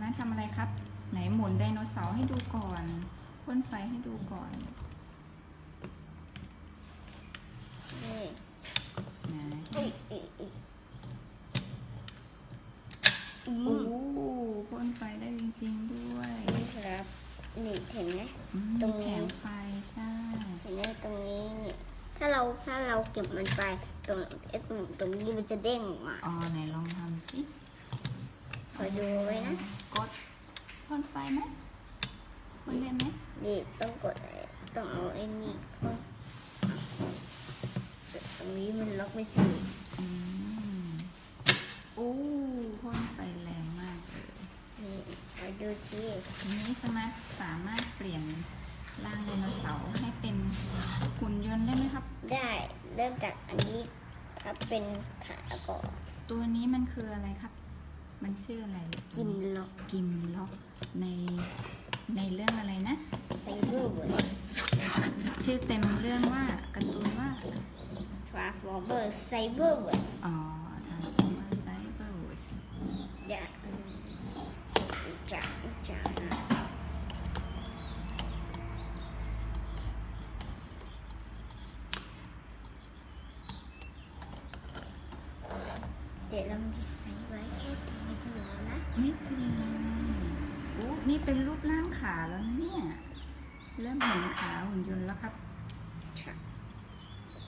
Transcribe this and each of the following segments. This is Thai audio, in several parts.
มาทำอะไรครับ ไหนหมุนไดโนเสาร์ให้ดูก่อนพ่นไฟให้ดูก่อนนี่นะอุ้ยอุ้ยอุ้ยอืโอ้มพ่นไฟได้จริง ๆ ด้วยนี่ครับนี่เห็นไหม อืมตรงนี้ แผงไฟใช่ เห็นไหมตรงนี้เนี่ยถ้าเราถ้าเราเก็บมันไปตรงเอ๊ะตรงตรงนี้มันจะเด้งออกมา อ๋อไหนลองทำสิคอยดูไว้นะกด พ่นไฟไหมพ่นได้ไหมนี่ต้องกดต้องเอาไอ้นี่เข้าตรงนี้มันล็อกไม่สนิทอืมโอ้พ่นไฟแรงมากเลยนี่คอยดูชีทีนี้สมาร์ทสามารถเปลี่ยนร่างไดโนเสาร์ให้เป็นหุ่นยนต์ได้ไหมครับ ได้เริ่มจากอันนี้ครับเป็นขาก่อนตัวนี้มันคืออะไรครับ มันชื่ออะไรจิมล็อกกิมล็อกในในเรื่องอะไรนะไซเบอร์เวิร์สชื่อเต็มเรื่องว่าการ์ตูนว่าทราฟอร์เบอร์ไซเบอร์เวิร์สอ๋อทางมาไซเบอร์สอย่าจะจะ เดี๋ยวเราจะใส่ไว้แค่ตรงนี้พอนะไม่เป็นไรโอ้นี่เป็นรูปร่างขาแล้วนะเนี่ย เริ่มเห็นขาหุ่นยนต์แล้วครับ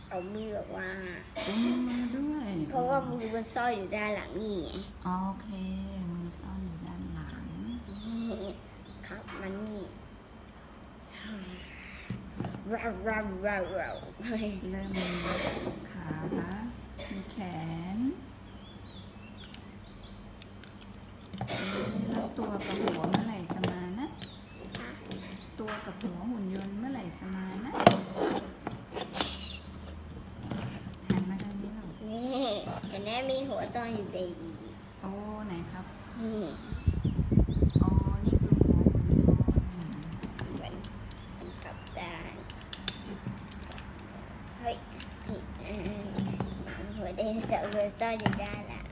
เอามือออกมาเป็นมือด้วย เพราะว่ามือมันซ่อนอยู่ด้านหลังนี่ไงโอเค มือซ่อนอยู่ด้านหลัง นี่ครับมันนี่ราวราวราวราวเฮ้ยเริ่มมีขามีแขนแล้ว ตัวกับหัวเมื่อไหร่จะมานะ ตัวกับหัวหุ่นยนต์เมื่อไหร่จะมานะหันมาทางนี้หน่อยนี่เห็นไหมมีหัวซ่อนอยู่ในดีโอ้ไหนครับ นี่อ๋อนี่คือหัวหุ่นยนต์มันมันกลับด้านเฮ้ยนี่เออหัวเดนเสาร์หัวซ่อนอยู่ด้านหลัง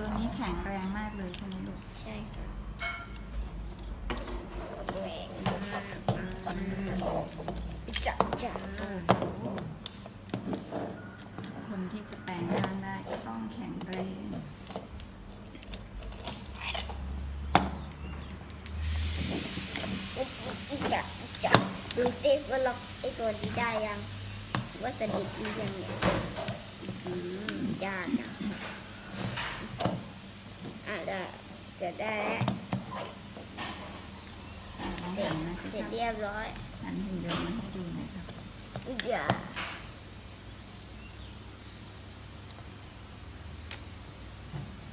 ตัวนี้แข็งแรงมากเลยใช่ไหมลูก ใช่ครับแหวกมากจับจับคนที่จะแปลงร่างได้ก็ต้องแข็งแรงจับจับดูสิว่าล็อกไอตัวนี้ได้ยัง ว่าสนิทหรือยังเนี่ยอืมยากนะ อะได้เกิดได้แล้วลองเสร็หัจนนะคเสร็จรับเรียบร้อยหันหุ่นยนต์มาให้ดูหน่อยครับ อย่า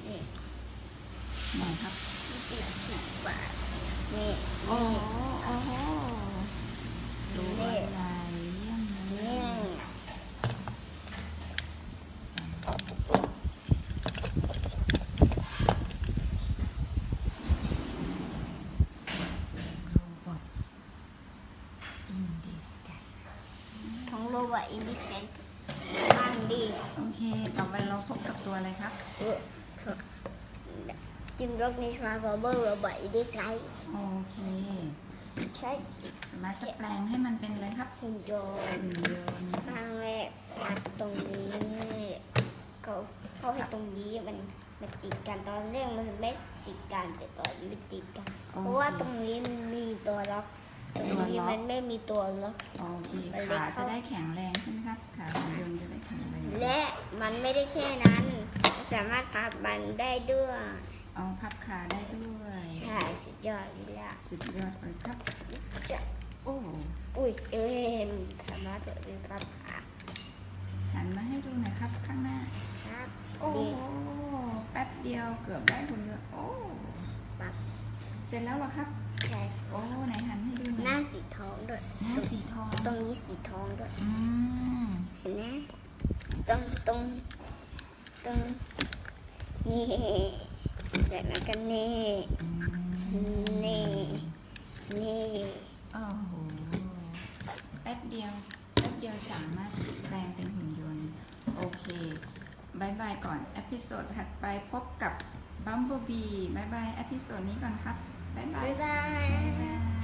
นี่ ไหนครับ สิบสิบบาทนี่ โอ้ นี่ โอ้โหตัวใหญ่เยี่ยมเล นี่ ยโรบอทอินดิสแก ของโรบอทอิน ดิสแกนบ้างดีโอเค ต่อไปเราพบกับตัวอะไรครับเออจิมร็อกนิชมาฟอร์เบอร์โรบอทอินดิสแกนโอเค ใช้สามารถจะแปลงให้มันเป็นอะไรครับหุ่นยนหุ่ต์นยนต์ข้างแรกตัดตรงนี้เขาเขาให้ตรงนี้มันมันติดกันตอนแรกมันไม่ติดกันแต่ตอนนี้มันติดกัน เพราะว่าตรงนี้มันมีตัวล็อก ตรงนี้มันไม่มีตัวล็อกโอเคมันเล็กขาเข้าจะได้แข็งแรงใช่ไหมครับขาหุ่นยนต์จะได้แข็งแรงและมันไม่ได้แค่นั้น สามารถพับมันได้ด้วยเอาพับขาได้ด้วยใช่สุดยอดเลยล่ะสุดยอดเลยครับจะโอ้อุ้ยเอ้ยสามารถเกิดเป็นครับอะหันมาให้ดูหน่อยครับข้างหน้าครับโอ้ดีแป๊บเดียวเกือบได้หุ่นยนต์โอ้ปั๊บเสร็จแล้วเหรอครับ ใช่โอ้ไหนหันให้ดูหหน่น้าอยสีทองด้วย หน้าสีทองตรงนี้สีทองด้วย อืมเห็นไหมตรงตรงตรงนี่แต่แล้วกันนี่อืมนี่นี่โอ้โหแป๊บเดียวแป๊บเดียวสามารถแปลงเป็นหุ่นยนต์ โอเคบายบายก่อนเอพิโซดถัดไปพบกับบัมโบบีบายบายอพิโซดนี้ก่อนครับ 拜拜。